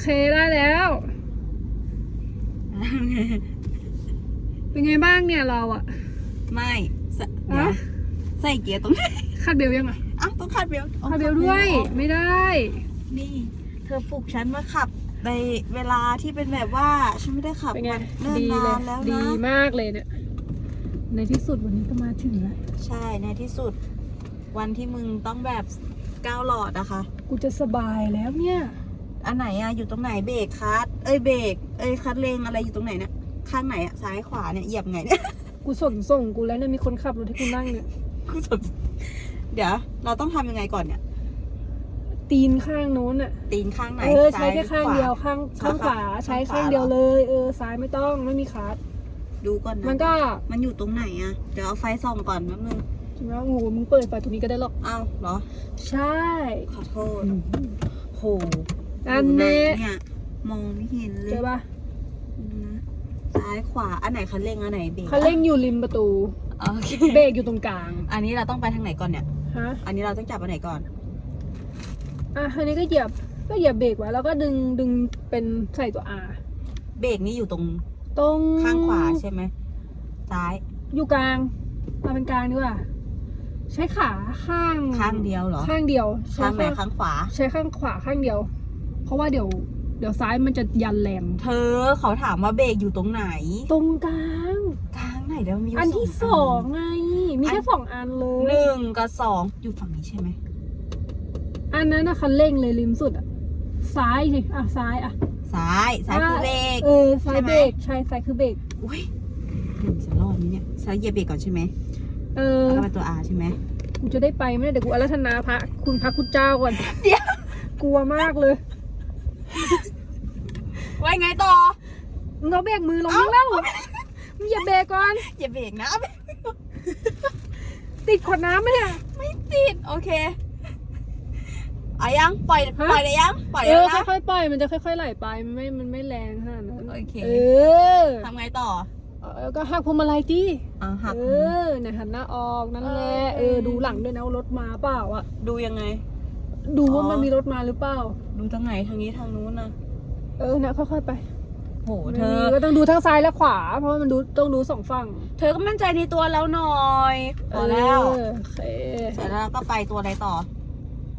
เคได้แล้ว เป็นไงบ้างเนี่ยเราอะไม่สฮะเดี๋ยวใส่เกียร์ตรงไหนคาดเบลยังอะอ้าวต้องคาดเบลต์คาดเบลด้วยอ๋อไม่ได้ นี่ เธอปลุกฉันมาขับในเวลาที่เป็นแบบว่าฉันไม่ได้ขับเป็นไงมาเนิ่นดีนาเลยนแล้วดีนะมากเลยเนี่ยในที่สุดวันนี้ก็มาถึงแล้วใช่ในที่สุด วันที่มึงต้องแบบก้าวหลอดนะคะ กูจะสบายแล้วเนี่ย อันไหนอะอยู่ตรงไหนเบรกคัดเอ้ยเบรกเอ้ยคัดเร่งอะไรอยู่ตรงไหนเนี่ยข้างไหนอะซ้ายขวาเนี่ยเหยียบไงเนี่ยกูส่งส่งกูแล้วเนี่ยมีคนขับรถให้กูนั่งเนี่ยกูสนเดี๋ยว เราต้องทำยังไงก่อนเนี่ย ตีนข้างโน้นอะตีนข้างไหนเออใช้ซ้ยแค่ข้างหรือขเดียวข้างข้างขวาข้างขวาใช้ข้างขวาข้างเดียวเหรอเลย เออซ้ายไม่ต้องไม่มีคาร์ดดูก่อนนะมันก็มันอยู่ตรงไหนอะเดี๋ยวเอาไฟส่องก่อนแป๊บนึงถึงแล้วงูมึงเปิดไฟตรงนี้ก็ได้หรอกเอ้าเหรอ ใช่ขอโทษโห อันยู่ไหนี้ เนี่ยมองไม่เห็นเลเจยอปะนะซ้ายขวาอันไหนคันเร่งอันไหนเบรกเขาเร่งอยู่ริมประตู โอเคเบรกอยู่ตรงกลาง อันนี้เราต้องไปทางไหนก่อนเนี่ย ฮะ อันนี้เราต้องจับอันไหนก่อน อะอันนี้ก็เหยียบ ก็เหยียบเบรกไว้แล้วก็ดึงดึงเป็นใส่ตัว R เบรกนี่อยู่ตรงตรงข้างขวาใช่ไหมซ้ายอยู่กลางมาเป็นกลางดีกว่า ใช้ขาข้างข้างเดียวเหรอ ข้างเดียวใช้ข้างไหนข้างขวา ใช้ข้างขวาข้างเดียว เพราะว่าเดี๋ยวเดี๋ยวซ้ายมันจะยันแรงเธอเขาถามว่าเบรกอยู่ตรงไหน ตรงกลางทางไหนแล้วมียู่อันที่สองไง มีแค่อันสองอันเลหย นึ่งกับสองอยู่ฝั่งนี้ใช่ไหมอันนั้นนะคันเร่งเลยริมสุดอะซ้ายสิอะซ้ายอะซ้ายซ้ายคือเบรก เออซ้ายใช่ไหม เบรกใช่ซ้ายคือเบรกอุ้ยหนึ่งจะรอดไหมเนี่ยซ้ายเหยียบเบรกก่อนใช่ไหมเออ แล้วก็เป็นตัว R ใช่ไหมกูจะได้ไปไหมเนี่ยเดี๋ยวกูอารัธนาพระคุณพระคุณเจ้าก่อนเดี๋ยว กลัวมากเลย ไว้ไงต่อมึงเอาเบรกมือลงแล้วมึงอย่าเบรกก่อน อย่าเบรกนะ ติดขวดน้ำไหมเนี่ยไม่ติด โอเคเอายังปล่อยฮะปล่อยเลยยังปล่อยเอแล้วอนะค่อยๆปล่อยมันจะค่อยๆไหลไปมันไม่มันไม่แรงขนาดนั้นโอเคเออทำไงต่อเออก็หักพวงมาลัยที่อ่าหักเออเนี่ยหันหน้าออกนั่นแหละเออเออดูหลังด้วยนะว่ารถมาเปล่าอะ ดูยังไง ดูว่าอ๋อมันมีรถมาหรือเปล่า ดูทางไหนทางนี้ทางนู้นนะเออนะค่อยๆไปโหไม่เธอมีก็ต้องดูทั้งซ้ายและขวา เพราะว่ามันดูต้องดูสองฝั่ง เธอก็มั่นใจในตัวแล้วหน่อยพอแล้วเออโอเคเสร็จแล้วเราก็ไปตัวอะไรต่อ